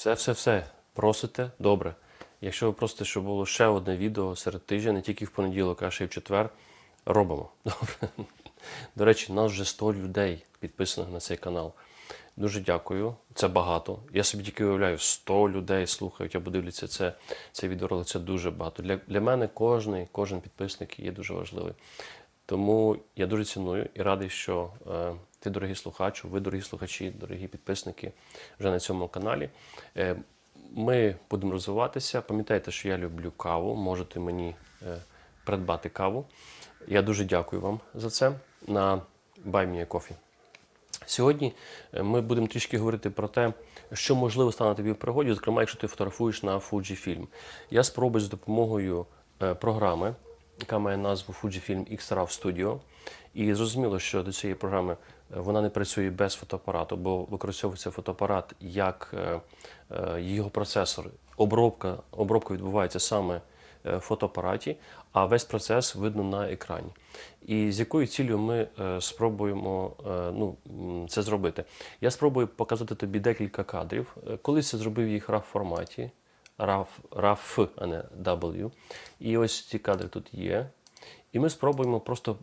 Все-все-все. Просите, добре. Якщо ви просите, щоб було ще одне відео серед тижня, не тільки в понеділок, а ще й в четвер, робимо. Добре. До речі, нас вже 100 людей підписаних на цей канал. Дуже дякую. Це багато. Я собі тільки уявляю, 100 людей слухають або дивляться це, цей відеоролик. Це дуже багато. Для, для мене кожний, кожен підписник є дуже важливий. Тому я дуже ціную і радий, що е, ти, дорогі слухачі, ви, дорогі слухачі, дорогі підписники, вже на цьому каналі. Е, ми будемо розвиватися. Пам'ятайте, що я люблю каву. Можете мені е, придбати каву. Я дуже дякую вам за це на Coffee. Сьогодні е, ми будемо трішки говорити про те, що можливо стане тобі в пригоді, зокрема, якщо ти фотографуєш на Fujifilm. Я спробую з допомогою програми, яка має назву Fujifilm X-RAW Studio. І зрозуміло, що до цієї програми е, вона не працює без фотоапарату, бо використовується фотоапарат як е, е, його процесор. Обробка, обробка відбувається саме в фотоапараті, а весь процес видно на екрані. І з якою цілею ми спробуємо ну, це зробити? Я спробую показати тобі декілька кадрів. Колись я зробив їх в форматі, RAW, а не W. І ось ці кадри тут є. І ми спробуємо просто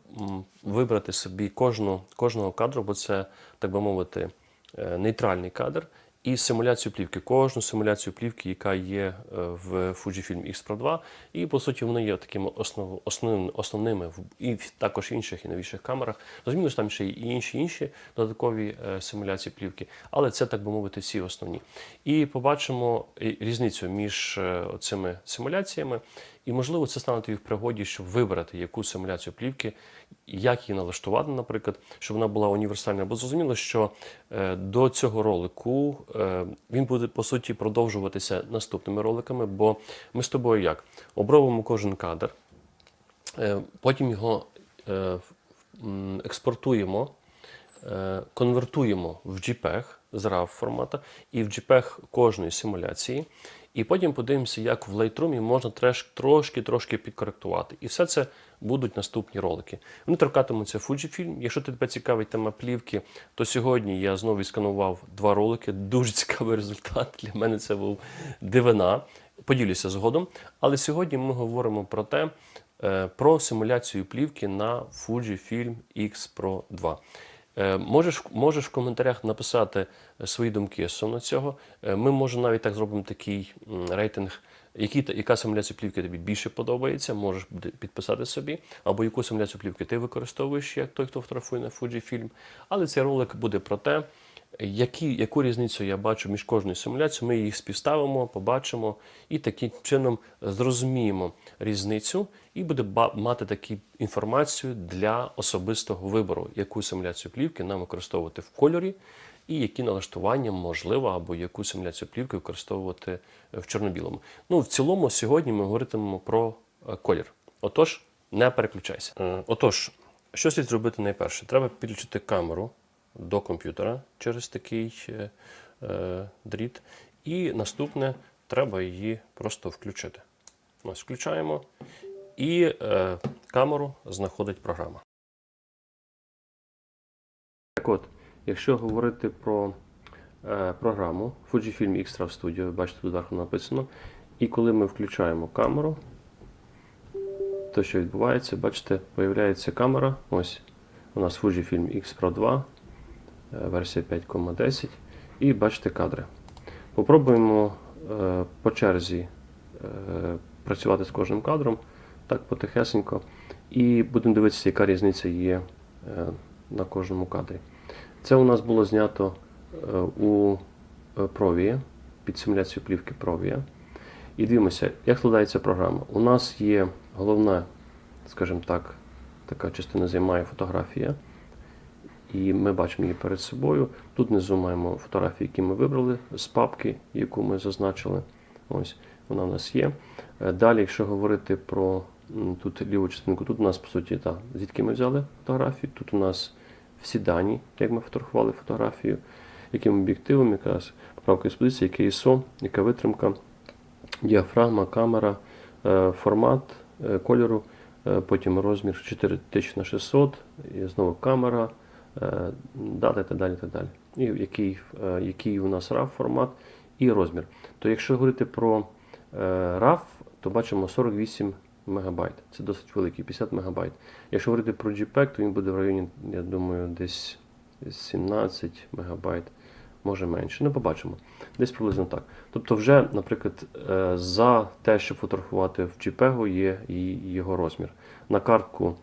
вибрати собі кожну, кожного кадру, бо це, так би мовити, е, нейтральний кадр, і симуляцію плівки, кожну симуляцію плівки, яка є е, в Fujifilm X Pro 2. І по суті вони є такими основ, основними, основними і також інших і новіших камерах. Зрозуміло, що там ще і інші інші додаткові е, симуляції плівки, але це так би мовити всі основні. І побачимо різницю між е, цими симуляціями. І можливо це стане тобі в пригоді, щоб вибрати яку симуляцію плівки, як її налаштувати, наприклад, щоб вона була універсальна. Бо зрозуміло, що е, до цього ролику е, він буде по суті продовжуватися наступними роликами, бо ми з тобою як обробимо кожен кадр, е, потім його е, експортуємо, е, конвертуємо в JPEG з RAW формата і в JPEG кожної симуляції. І потім подивимося, як в Lightroom можна трошки-трошки підкоректувати. І все це будуть наступні ролики. Вони торкатимуться Fujifilm. Якщо тебе цікавить тема плівки, то сьогодні я знову відсканував два ролики. Дуже цікавий результат. Для мене це був дивина. Поділюся згодом. Але сьогодні ми говоримо про те, е, про симуляцію плівки на Fujifilm X Pro 2. Е, Можеш, можеш в коментарях написати е, свої думки стосовно цього. Е, Ми може навіть так зробимо такий рейтинг, які, яка симуляція плівки тобі більше подобається, можеш підписати собі, або яку симуляцію плівки ти використовуєш як той, хто фотографує на Fujifilm. Але цей ролик буде про те, які, яку різницю я бачу між кожною симуляцією, ми їх співставимо, побачимо і таким чином зрозуміємо різницю і буде мати таку інформацію для особистого вибору, яку симуляцію плівки нам використовувати в кольорі, і які налаштування можливо, або яку симуляцію плівки використовувати в чорно-білому. Ну, в цілому, сьогодні ми говоритимемо про е, колір. Отож, не переключайся. Е, Отож, що слід зробити найперше? Треба підключити камеру до комп'ютера через такий е, е, дріт. І наступне треба її просто включити. Ось включаємо, і е, камеру знаходить програма. Так от, якщо говорити про програму Fujifilm X-RAW Studio, бачите, тут зверху написано. І коли ми включаємо камеру, то що відбувається, бачите, появляється камера. Ось у нас Fujifilm X Pro 2, е, версія 5.10. І бачите кадри. Попробуємо е, по черзі е, працювати з кожним кадром, так потихесенько. І будемо дивитися, яка різниця є е, на кожному кадрі. Це у нас було знято у е, під симуляцію плівки Provia. І дивимося, як складається програма. У нас є головна, скажімо так, така частина займає фотографія. І ми бачимо її перед собою. Тут внизу маємо фотографії, які ми вибрали з папки, яку ми зазначили. Ось вона в нас є. Е, Далі, якщо говорити про тут ліву частинку, тут у нас по суті та, звідки ми взяли фотографію. Тут у нас всі дані, як ми фотографували фотографію, яким об'єктивом, яка поправка експозиції, яке ISO, яка витримка, діафрагма, камера, е, формат е, кольору, потім розмір 4000 на 600, і знову камера, е, далі. Так далі. І який, е, який у нас RAW формат і розмір. То якщо говорити про е, RAW, то бачимо 48 МБ. Це досить великий, 50 МБ. Якщо говорити про JPEG, то він буде в районі, я думаю, десь 17 МБ, може менше. Ну, побачимо. Десь приблизно так. Тобто, вже, наприклад, за те, щоб фотографувати в JPEG, є і його розмір. На картку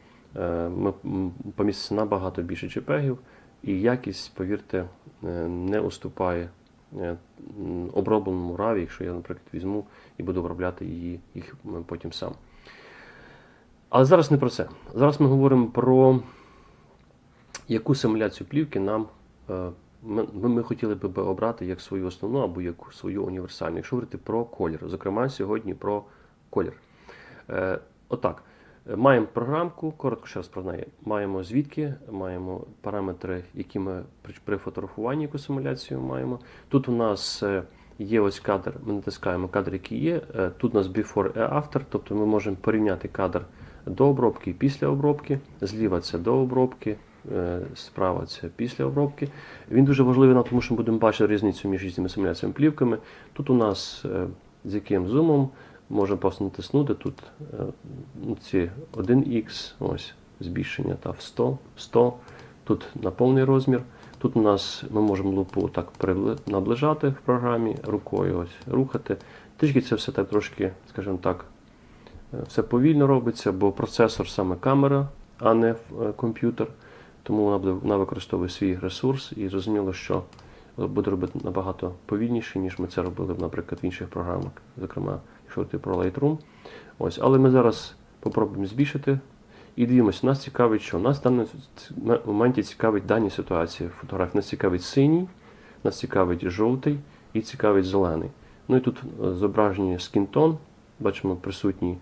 ми м, поміститься набагато більше JPEG, і якість, повірте, е, не уступає е, обробленому RAW, якщо я, наприклад, візьму і буду обробляти її, їх потім сам. Але зараз не про це. Зараз ми говоримо про яку симуляцію плівки нам е, ми, ми ми хотіли би обрати як свою основну або як свою універсальну. Якщо говорити про колір, зокрема сьогодні про колір. Е, отак. Маємо програмку, коротко ще раз про неї. Маємо звідки, маємо параметри, які ми при, фотографуванні яку симуляцію маємо. Тут у нас е, є ось кадр, ми натискаємо кадр, який є. Е, Тут у нас before і after, тобто ми можемо порівняти кадр до обробки і після обробки. Зліва це до обробки, е, справа це після обробки. Він дуже важливий, тому що ми будемо бачити різницю між різними симуляціями плівками. Тут у нас з яким зумом можемо просто натиснути тут е, ці 1х, ось збільшення та в 100, 100. Тут на повний розмір. Тут у нас ми можемо лупу так наближати в програмі, рукою ось рухати. Трішки це все так трошки, скажімо так, е, все повільно робиться, бо процесор саме камера, а не е, комп'ютер. Тому вона, буде, вона використовує свій ресурс і зрозуміло, що буде робити набагато повільніше, ніж ми це робили, наприклад, в інших програмах, зокрема, говорити про Lightroom. Ось, але ми зараз попробуємо збільшити. І дивимося, нас цікавить, що нас в даному моменті цікавить дані ситуації фотографії. Нас цікавить синій, нас цікавить жовтий і цікавить зелений. Ну і тут е, зображені скінтон, бачимо присутні,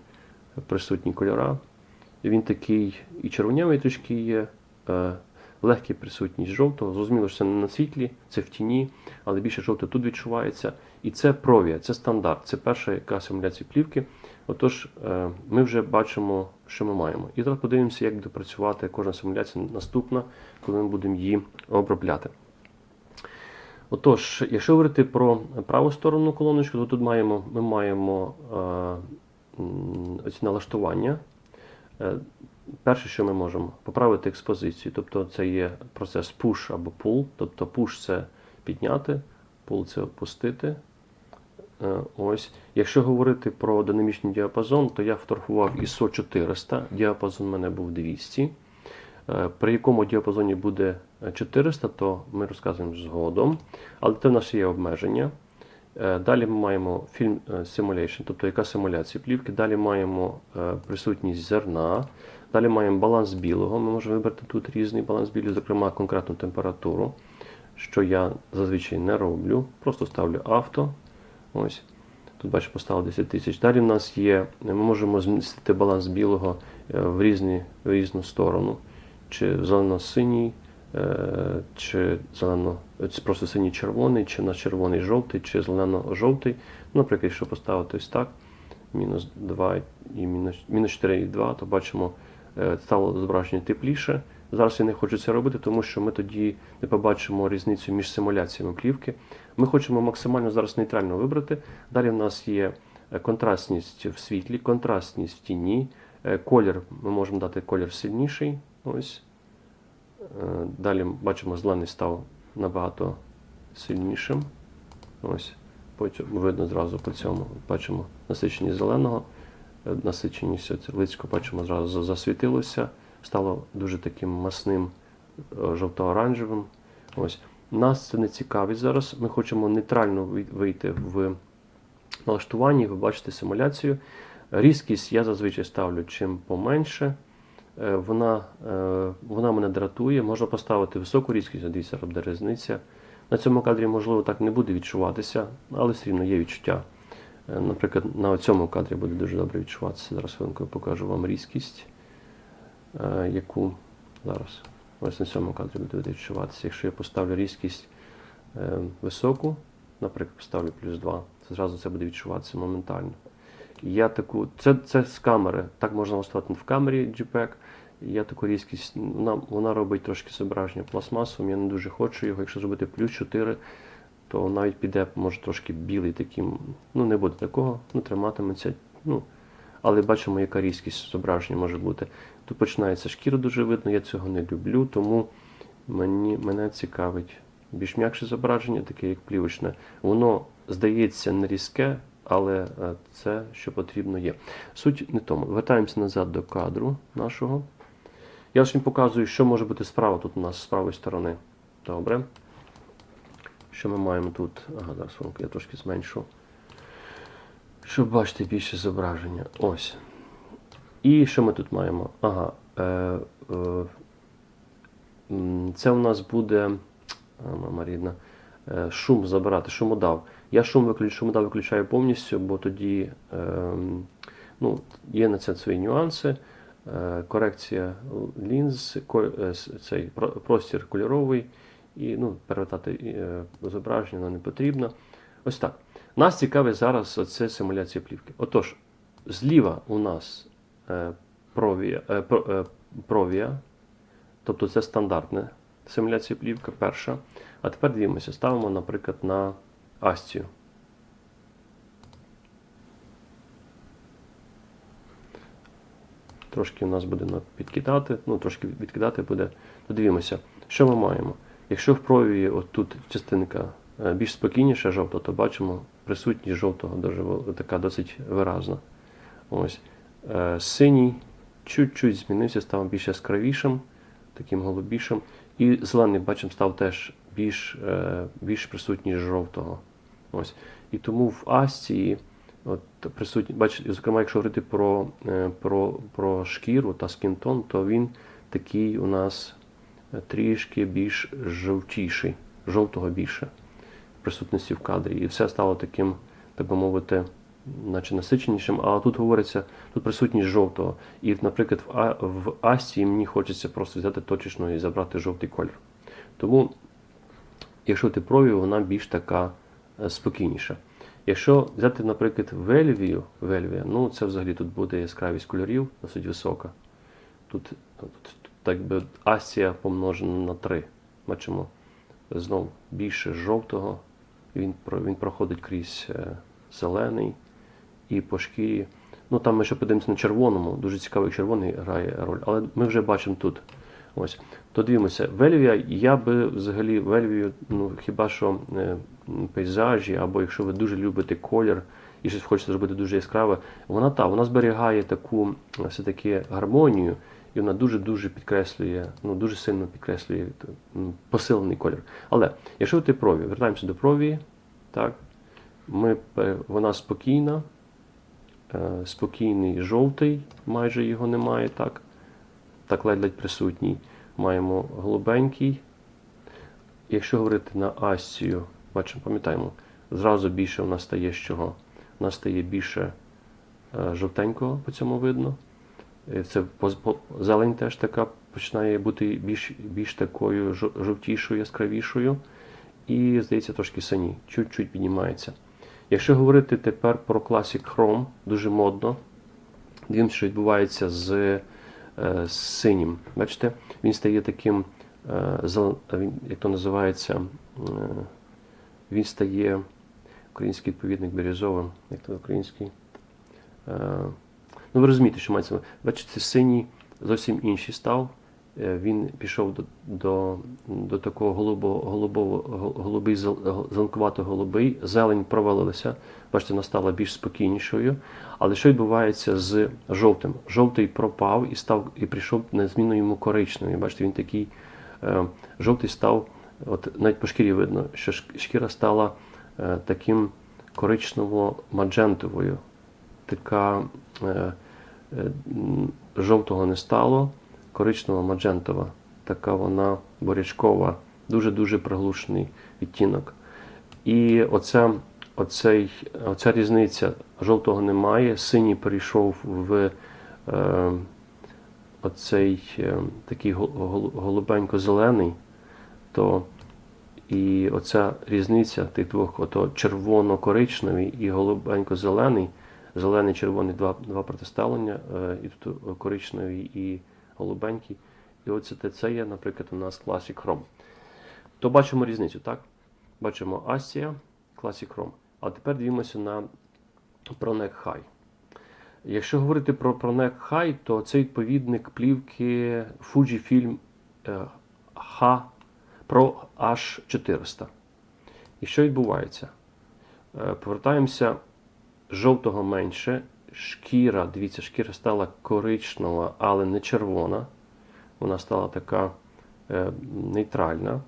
присутні кольора. Він такий і червонявий трішки є, легкий присутність жовтого. Зрозуміло, що це не на світлі, це в тіні, але більше жовтого тут відчувається. І це провія, це стандарт, це перша яка симуляція плівки. Отож, е, ми вже бачимо, що ми маємо. І зараз подивимося, як буде працювати кожна симуляція наступна, коли ми будемо її обробляти. Отож, якщо говорити про праву сторону колоночку, то тут маємо, ми маємо е, оці налаштування. Е, Перше, що ми можемо поправити експозицію, тобто це є процес push або pull, тобто push це підняти, pull це опустити. Е, Ось. Якщо говорити про динамічний діапазон, то я фотографував ISO 400, діапазон у мене був 200. Е, При якому діапазоні буде е, 400, то ми розказуємо згодом. Але це в нас є обмеження. Е, Далі ми маємо фільм е, simulation, тобто яка симуляція плівки. Далі маємо е, присутність зерна. Далі маємо баланс білого. Ми можемо вибрати тут різний баланс білий, зокрема конкретну температуру, що я зазвичай не роблю. Просто ставлю авто. Ось. Тут бачимо, поставив 10 тисяч. Далі в нас є, ми можемо змістити баланс білого в, різні, в різну сторону. Чи зелено-синій, чи зелено, просто синій-червоний, чи на червоний-жовтий, чи зелено-жовтий. Ну, Наприклад, якщо поставити ось так, мінус 2 і мінус, мінус 4,2, то бачимо, е, стало зображення тепліше. Зараз я не хочу це робити, тому що ми тоді не побачимо різницю між симуляціями плівки. Ми хочемо максимально зараз нейтрально вибрати. Далі в нас є е, контрастність в світлі, контрастність в тіні. Е, Колір ми можемо дати колір сильніший. Ось. Е, Далі бачимо, зелений став набагато сильнішим. Ось. Потім видно зразу по цьому. Бачимо насиченість зеленого, е, насиченість лицько, бачимо, зразу засвітилося, стало дуже таким масним е, жовто-оранжевим. Ось. Нас це не цікавить зараз. Ми хочемо нейтрально вийти в налаштуванні, ви бачите симуляцію. Різкість я зазвичай ставлю чим поменше. Е, Вона, е, вона мене дратує. Можна поставити високу різкість, дивіться, різниця. На цьому кадрі, можливо, так не буде відчуватися, але все рівно є відчуття. Е, Наприклад, на цьому кадрі буде дуже добре відчуватися. Зараз хвилинку покажу вам різкість, яку зараз ось на цьому кадрі буде відчуватися. Якщо я поставлю різкість високу, наприклад, поставлю плюс 2, то зразу це буде відчуватися моментально. Я таку, це, це з камери. Так можна налаштувати в камері JPEG. Я таку різкість, вона, вона робить трошки зображення пластмасовим. Я не дуже хочу його. Якщо зробити плюс 4, то навіть піде, може, трошки білий таким, ну не буде такого, ну триматиметься. Ну, але бачимо, яка різкість зображення може бути. Тут починається шкіра дуже видно, я цього не люблю, тому мені, мене цікавить більш м'якше зображення, таке як плівочне. Воно здається не різке, але е, це, що потрібно, є. Суть не тому. Вертаємося назад до кадру нашого. Я ж показую, що може бути справа тут у нас з правої сторони. Добре. Що ми маємо тут? Ага, зараз я трошки зменшу. Щоб бачити більше зображення. Ось. І що ми тут маємо? Ага. Е, е, це у нас буде. Мама рідна. е, Шум забирати, шумодав. Я шум виключаю, шумодав виключаю повністю, бо тоді ем, ну, є на це свої нюанси. Е, Корекція лінз, ко- е, цей простір кольоровий, і ну, перевертати е, зображення воно не потрібно. Ось так. Нас цікавить зараз це симуляція плівки. Отож, зліва у нас е, провія, е, про- е, провія, тобто це стандартна симуляція плівка, перша. А тепер дивимося, ставимо, наприклад, на Астію. Трошки у нас буде підкидати, ну трошки відкидати буде. Подивимося, що ми маємо. Якщо в провії отут частинка е, більш спокійніша жовта, то бачимо присутність жовтого дуже така досить виразна. Ось. Е, Синій чуть-чуть змінився, став більш яскравішим, таким голубішим. І зелений, бачимо, став теж більш, е, більш присутність жовтого. Ось. І тому в Астії от, присутні, бачите, зокрема, якщо говорити про, е, про, про шкіру та скінтон, то він такий у нас е, трішки більш жовтіший, жовтого більше присутності в кадрі. І все стало таким, так би мовити, наче насиченішим. А тут говориться, тут присутність жовтого. І, наприклад, в, А- в Асії мені хочеться просто взяти точечно і забрати жовтий колір. Тому, якщо ти прові, вона більш така спокійніша. Якщо взяти, наприклад, Вельвію, Вельвія, ну це взагалі тут буде яскравість кольорів досить висока. Тут, тут так би Асія помножена на 3. Бачимо знов більше жовтого. Він, він проходить крізь е, зелений і по шкірі. Ну там ми ще подивимося на червоному. Дуже цікавий червоний грає роль, але ми вже бачимо тут. Ось. То дивимося, Вельвія, я би взагалі Вельвію, ну хіба що е, пейзажі, або якщо ви дуже любите колір і щось хочете зробити дуже яскраве, вона та, вона зберігає таку е, все-таки гармонію, і вона дуже-дуже підкреслює, ну дуже сильно підкреслює м, посилений колір. Але якщо ти прові, вертаємося до провії, так, ми, вона спокійна, е, спокійний жовтий, майже його немає, так. Так ледь-ледь присутній. Маємо голубенький. Якщо говорити на Асію, бачимо, пам'ятаємо, зразу більше у нас стає з чого? У нас стає більше е, жовтенького, по цьому видно. Е, Це зелень теж така починає бути більш, більш такою жовтішою, яскравішою. І, здається, трошки синій, чуть-чуть піднімається. Якщо говорити тепер про Classic Chrome, дуже модно. Дивимося, що відбувається з, з синім. Бачите, він стає таким, е, як то називається, е, він стає український відповідник бірюзовим, як то український. Е, ну, ви розумієте, що мається. Бачите, синій зовсім інший став. Е, Він пішов до, до, до такого голубого, голубого, голубий, зеленкувато голубий, зелень провалилася. Бачите, вона стала більш спокійнішою. Але що відбувається з жовтим? Жовтий пропав і став і прийшов на зміну йому коричневий. Бачите, він такий е, жовтий став, от навіть по шкірі видно, що шкіра стала е, таким коричнево-маджентовою. Така е, е, жовтого не стало, коричнево-маджентова. Така вона борячкова, дуже-дуже приглушений відтінок. І оця, оцей, оця різниця жовтого немає, синій перейшов в е, оцей е, такий гол- гол- голубенько-зелений, то і оця різниця тих двох, ото червоно-коричневий і голубенько-зелений, зелений, червоний два, два протиставлення, е, і тут коричневий і голубенький. І оце це є, наприклад, у нас Classic Chrome. То бачимо різницю, так? Бачимо Асія, Classic Chrome. А тепер дивимося на Pronec High. Якщо говорити про Pronec High, то це відповідник плівки Fujifilm е, H Pro H400. І що відбувається? Е, Повертаємося жовтого менше. Шкіра, дивіться, шкіра стала коричнева, але не червона. Вона стала така е, нейтральна.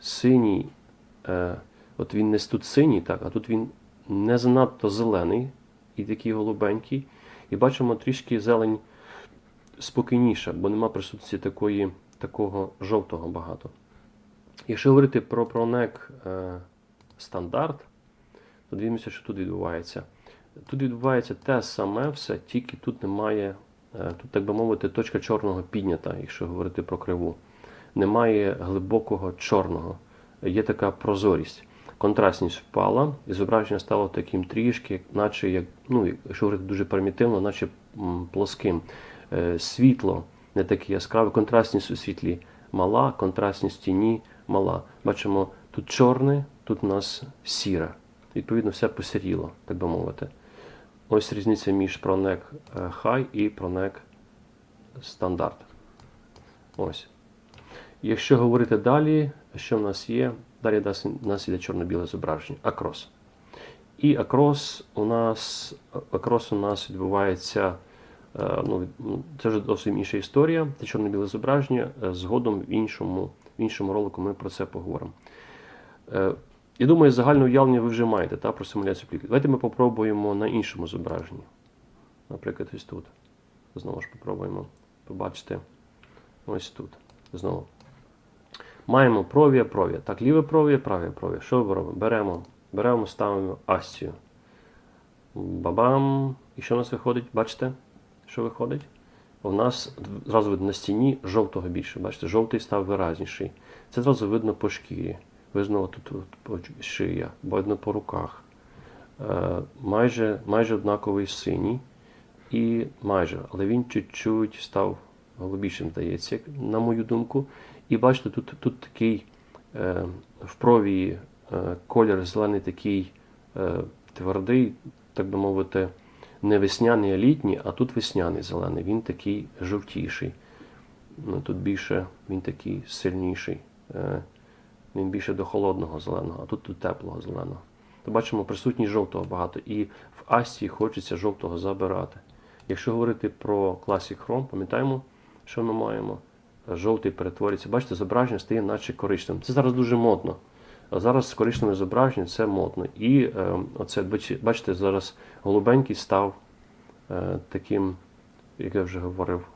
Синій, е, от він не тут синій, так, а тут він не занадто зелений і такий голубенький. І бачимо трішки зелень спокійніша, бо нема присутності такої, такого жовтого багато. Якщо говорити про пронек е, стандарт, то дивимося, що тут відбувається. Тут відбувається те саме все, тільки тут немає, е, тут, так би мовити, точка чорного піднята, якщо говорити про криву. Немає глибокого чорного. Є така прозорість. Контрастність впала, і зображення стало таким трішки, наче як, ну, якщо говорити дуже примітивно, наче плоским. Е, Світло не таке яскраве, контрастність у світлі мала, контрастність в тіні мала. Бачимо, тут чорне, тут у нас сіре. Відповідно, все посіріло, так би мовити. Ось різниця між Pronec е, High і Pronec стандарт. Ось. Якщо говорити далі, що в нас є? Далі у нас- іде чорно-біле зображення. Акрос. І акрос у нас, акрос у нас відбувається. е, Ну, ну, це вже зовсім інша історія. Це чорно-біле зображення. Е, Згодом в іншому, в іншому ролику ми про це поговоримо. Я думаю, загальне уявлення ви вже маєте та, про симуляцію плівки. Давайте ми попробуємо на іншому зображенні. Наприклад, ось тут. Знову ж попробуємо побачити. Ось тут. Знову. Маємо провія, провія. Так, ліве провія, праве провія. Що ми робимо? Беремо, беремо, ставимо асцію. Бабам. І що у нас виходить? Бачите, що виходить? У нас зразу видно на стіні жовтого більше. Бачите, жовтий став виразніший. Це зразу видно по шкірі. Видно тут от шия, видно по руках. Е, майже, майже однаковий синій. І майже, але він чуть-чуть став голубішим, здається, на мою думку. І бачите, тут, тут такий е, в провії е, колір зелений такий твердий, так би мовити, не весняний, а літній, а тут весняний зелений. Він такий жовтіший. Ну, тут більше він такий сильніший. Він більше до холодного зеленого, а тут до теплого зеленого. То бачимо, присутність жовтого багато. І в Асії хочеться жовтого забирати. Якщо говорити про Classic Chrome, пам'ятаємо, що ми маємо? Жовтий перетворюється. Бачите, зображення стає наче коричневим. Це зараз дуже модно. А зараз коричневе зображення це модно. І е, оце, бачите, зараз голубенький став е, таким, як я вже говорив,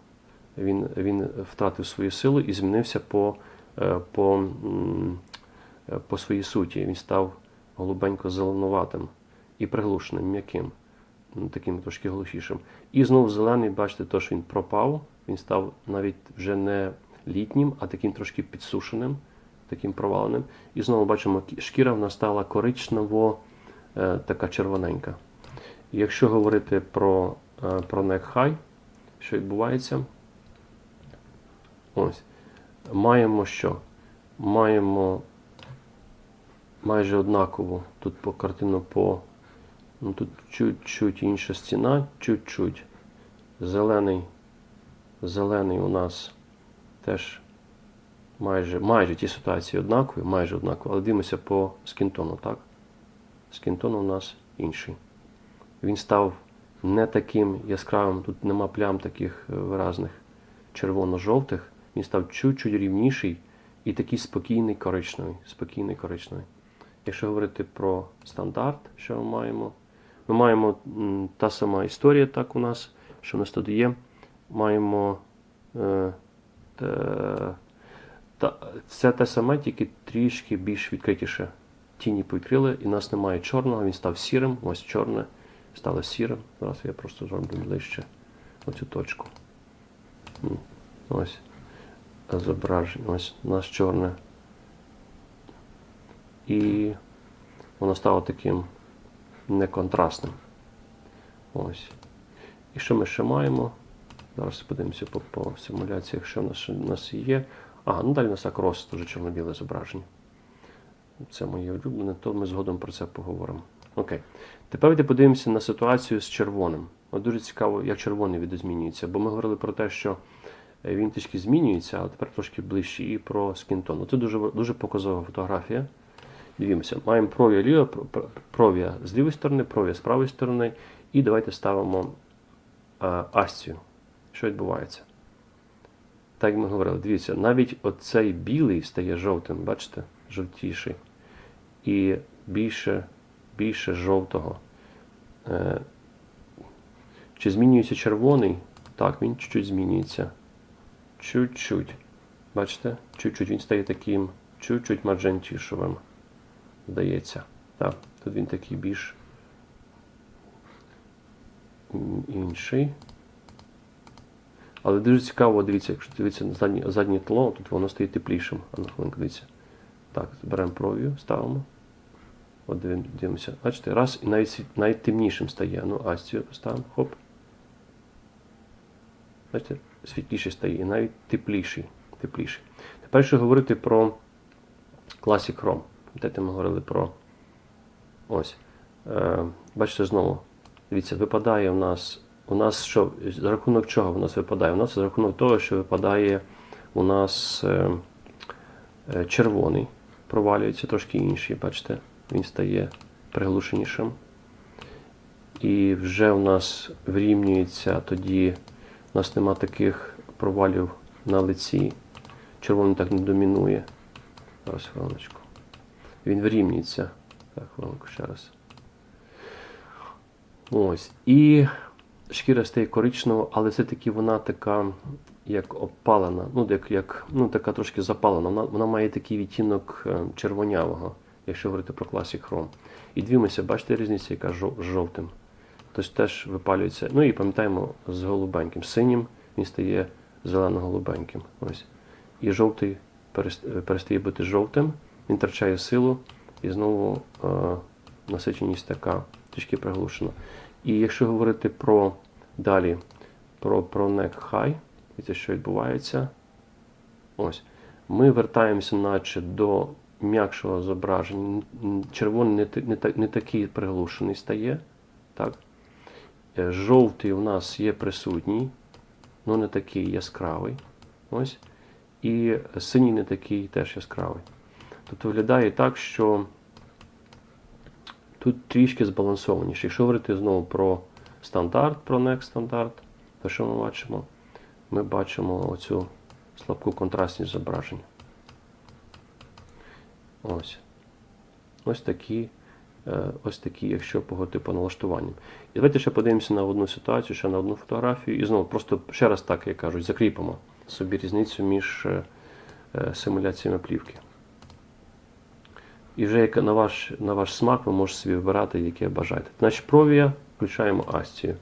він, він втратив свою силу і змінився по, по, е, по своїй суті. Він став голубенько-зеленуватим і приглушеним, м'яким, таким трошки глушішим. І знову зелений, бачите, то, що він пропав, він став навіть вже не літнім, а таким трошки підсушеним, таким проваленим. І знову бачимо, шкіра в нас стала коричнево, е, така червоненька. Якщо говорити про, е, про high, що відбувається? Ось. Маємо що? Маємо майже однаково. Тут по картину по. Ну, тут чуть-чуть інша стіна, чуть-чуть. Зелений. Зелений у нас теж майже, майже ті ситуації однакові, майже однакові, але дивимося по скінтону, так? Скінтон у нас інший. Він став не таким яскравим, тут нема плям таких е, виразних червоно-жовтих. Він став чуть-чуть рівніший і такий спокійний коричневий. Спокійний коричневий. Якщо говорити про стандарт, що ми маємо, ми маємо та сама історія, так у нас, що у нас тут є. Маємо е, те- та, це те саме, тільки трішки більш відкритіше. Тіні повідкрили, і в нас немає чорного, він став сірим, ось чорне стало сірим. Зараз я просто зроблю ближче оцю точку. Ось зображення, ось у нас чорне. І воно стало таким неконтрастним. Ось. І що ми ще маємо? Зараз подивимося по, по симуляціях, що в нас, в нас є. А, ну далі у нас акрос, дуже чорно-біле зображення. Це моє улюблене, то ми згодом про це поговоримо. Окей. Тепер давайте подивимося на ситуацію з червоним. От дуже цікаво, як червоний відозмінюється, бо ми говорили про те, що він трішки змінюється, але тепер трошки ближче і про скінтон. Це дуже, дуже показова фотографія. Дивімося, маємо провія ліва, пр- пр- провія з лівої сторони, провія з правої сторони. І давайте ставимо е, асцію. Що відбувається? Так ми говорили, дивіться, навіть оцей білий стає жовтим, бачите? Жовтіший. І більше, більше жовтого. Е, чи змінюється червоний? Так, він чуть-чуть змінюється. Чуть-чуть. Бачите? Чуть-чуть він стає таким, чуть-чуть маджентішовим. Здається. Так, тут він такий більш інший. Але дуже цікаво, дивіться, якщо дивитися на заднє, заднє тло, тут воно стає теплішим. А на хвилинку дивіться. Так, беремо провію, ставимо. От дивимося. Бачите, раз і навіть, навіть темнішим стає. Ну, астію поставимо. Хоп. Бачите, світліший стає навіть тепліший. тепліший. Тепер якщо говорити про Classic Chrome. Пам'ятаєте, ми говорили про ось. Е, бачите, знову. Дивіться, випадає в нас. У нас що? За рахунок чого в нас випадає? У нас за рахунок того, що випадає у нас е, е, червоний, провалюється трошки інший, бачите, він стає приглушенішим. І вже у нас врівнюється тоді, у нас нема таких провалів на лиці. Червоний так не домінує. Зараз хвилиночку. Він вирівнюється. Так, хвилинку ще раз. Ось. І шкіра стає коричнева, але все-таки вона така, як опалена, ну, як, як, ну така трошки запалена. Вона, вона має такий відтінок е, червонявого, якщо говорити про Classic Chrome. І дивимося, бачите різницю, яка жовтим. Тобто теж випалюється. Ну і пам'ятаємо з голубеньким. Синім він стає зелено-голубеньким. Ось. І жовтий перестає бути жовтим, він втрачає силу і знову е, насиченість така трішки приглушена. І якщо говорити про далі про, про neck high, дивіться, що відбувається. Ось. Ми вертаємося, наче до м'якшого зображення. Червоний не, не, не такий приглушений стає. Так? Е, Жовтий у нас є присутній, але не такий яскравий. Ось. І синій не такий теж яскравий. Тобто виглядає так, що тут трішки збалансованіше. Якщо говорити знову про стандарт, про Next стандарт, то що ми бачимо? Ми бачимо оцю слабку контрастність зображення. Ось. Ось такі, ось такі, якщо по налаштуванням. І давайте ще подивимося на одну ситуацію, ще на одну фотографію. І знову просто ще раз так, як кажуть, закріпимо собі різницю між е, е, симуляціями плівки. І вже як на ваш, на ваш смак ви можете собі вибирати, яке бажаєте. Значить, провія включаємо Астію.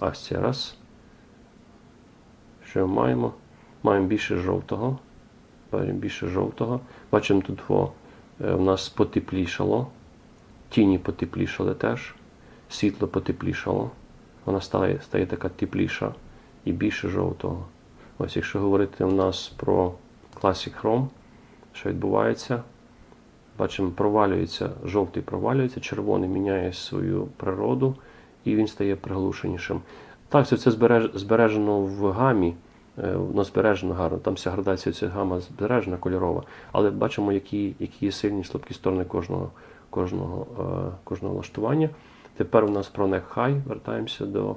Астія раз. Що ми маємо? Маємо більше жовтого. Більше жовтого. Бачимо тут е, у нас потеплішало. Тіні потеплішали теж. Світло потеплішало. Вона стає, стає така тепліша і більше жовтого. Ось якщо говорити у нас про Classic Chrome, що відбувається, бачимо, провалюється, жовтий провалюється, червоний міняє свою природу і він стає приглушенішим. Так, це все збереж, збережено в гамі, е, воно збережено гарно, там вся градація, ця гама збережена кольорова, але бачимо, які, які є сильні слабкі сторони кожного, кожного, е, кожного влаштування. Тепер у нас про neck вертаємося до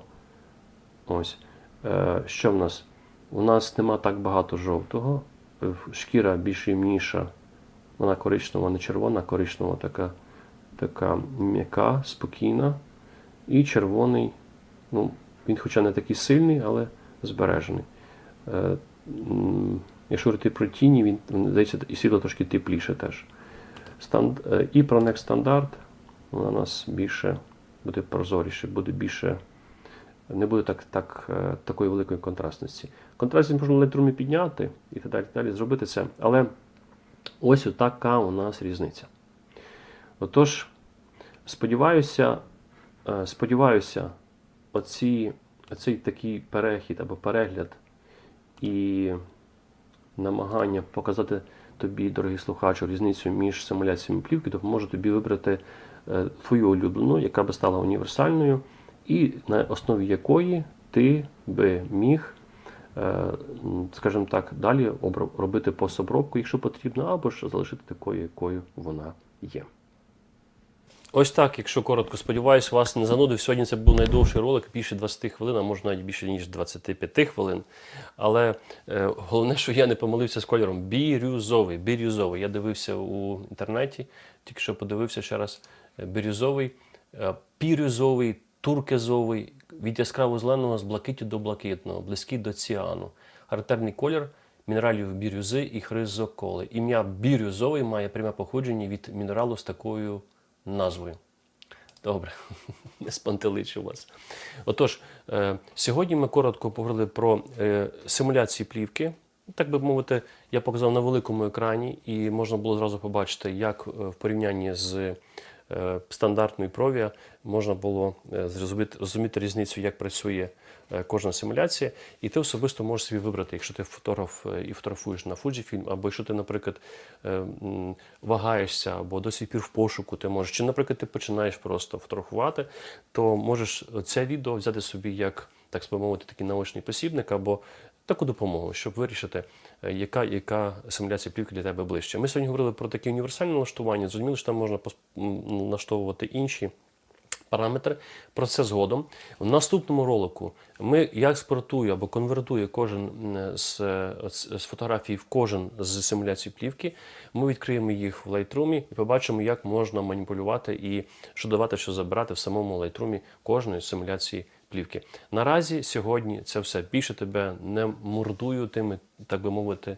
ось. Е, що в нас? У нас нема так багато жовтого, шкіра більш ємніша, вона коричнева, не червона, коричнева така, така м'яка, спокійна. І червоний, ну, він хоча не такий сильний, але збережений. Е, якщо говорити про тіні, він здається, і світло трошки тепліше теж. Станд, е, і про Next стандарт, вона у нас більше буде прозоріше, буде більше не буде так, так, е, такої великої контрастності. Контрастність можна литрумі підняти і так далі, далі зробити це. Але ось така у нас різниця. Отож, сподіваюся, е, сподіваюся, оці, оцей такий перехід або перегляд і намагання показати тобі, дорогий слухачу, різницю між симуляціями плівки, допоможе тобі вибрати е, твою улюблену, яка би стала універсальною, і на основі якої ти би міг, е, скажімо так, далі робити пособробку, якщо потрібно, або ж залишити такою, якою вона є. Ось так, якщо коротко, сподіваюсь, вас не занудив. Сьогодні це був найдовший ролик, більше 20 хвилин, а може навіть більше ніж 25 хвилин. Але е, головне, що я не помилився з кольором. Бірюзовий. Бірюзовий. Я дивився у інтернеті, тільки що подивився ще раз. Е, Бірюзовий, е, пірюзовий, туркезовий, від яскраво зеленого з блакиттю до блакитного, близький до ціану. Характерний колір мінералів бірюзи і хризоколи. Ім'я бірюзовий має пряме походження від мінералу з такою назвою. Добре, не спантеличу вас. Отож, е, сьогодні ми коротко поговорили про е, симуляції плівки. Так би мовити, я показав на великому екрані, і можна було зразу побачити, як е, в порівнянні з стандартною провія можна було зрозуміти, різницю, як працює е, кожна симуляція. І ти особисто можеш собі вибрати, якщо ти фотограф е, і фотографуєш на Fujifilm, або якщо ти, наприклад, е, вагаєшся, або до сих пір в пошуку ти можеш, чи, наприклад, ти починаєш просто фотографувати, то можеш це відео взяти собі як, так мовити, такий наочний посібник, або таку допомогу, щоб вирішити, яка, яка симуляція плівки для тебе ближче. Ми сьогодні говорили про такі універсальні налаштування. Зрозуміло, що там можна налаштовувати інші параметри. Про це згодом. В наступному ролику ми я експортую або конвертую кожен з, з, фотографій в кожен з симуляцій плівки. Ми відкриємо їх в Lightroom і побачимо, як можна маніпулювати і що давати, що забирати в самому Lightroom кожної симуляції плівки. Наразі сьогодні це все. Більше тебе не мордую тими, так би мовити,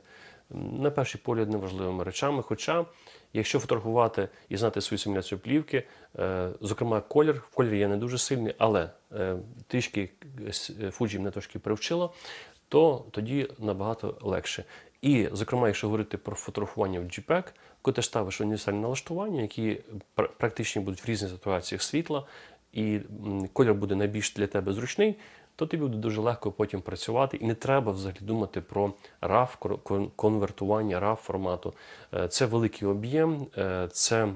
на перший погляд неважливими речами. Хоча, якщо фотографувати і знати свою симуляцію плівки, е, зокрема, колір, в кольорі я не дуже сильний, але е, трішки е, е, Fuji мене трошки привчило, то тоді набагато легше. І, зокрема, якщо говорити про фотографування в JPEG, коли ти ставиш універсальні налаштування, які пр- практичні будуть в різних ситуаціях світла, і м, колір буде найбільш для тебе зручний, то тобі буде дуже легко потім працювати, і не треба взагалі думати про RAW, конвертування RAW формату. Е, Це великий об'єм, е, це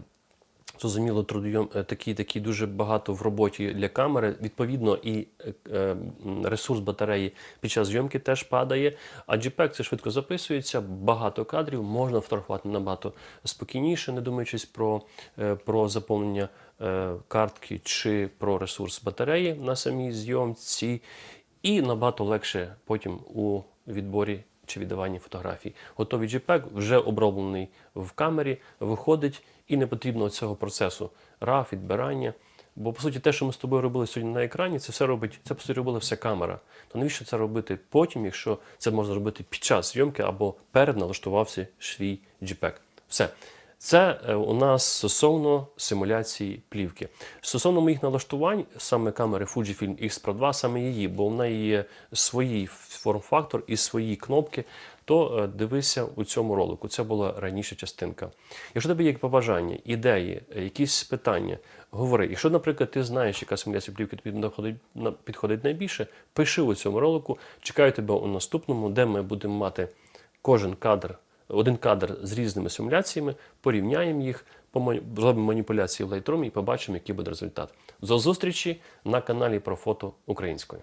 зрозуміло трудойом е, такий, такий дуже багато в роботі для камери. Відповідно, і е, е, ресурс батареї під час зйомки теж падає. А JPEG це швидко записується, багато кадрів, можна фотографувати набагато спокійніше, не думаючись про, е, про заповнення е, картки чи про ресурс батареї на самій зйомці. І набагато легше потім у відборі чи віддаванні фотографій. Готовий JPEG вже оброблений в камері, виходить і не потрібно цього процесу RAW, відбирання. Бо по суті, те, що ми з тобою робили сьогодні на екрані, це все робить, це по суті робила вся камера. То навіщо це робити потім, якщо це можна робити під час зйомки або перед налаштувався свій JPEG? Все. Це е, у нас стосовно симуляції плівки. Стосовно моїх налаштувань, саме камери Fujifilm X Pro 2, саме її, бо в неї є свій форм-фактор і свої кнопки, то е, дивися у цьому ролику. Це була раніше частинка. Якщо тебе є побажання, ідеї, е, якісь питання, говори. Якщо, наприклад, ти знаєш, яка симуляція плівки тобі підходить найбільше, пиши у цьому ролику. Чекаю тебе у наступному, де ми будемо мати кожен кадр, один кадр з різними симуляціями, порівняємо їх, зробимо маніпуляції в Lightroom і побачимо, який буде результат. До зустрічі на каналі про фото українською.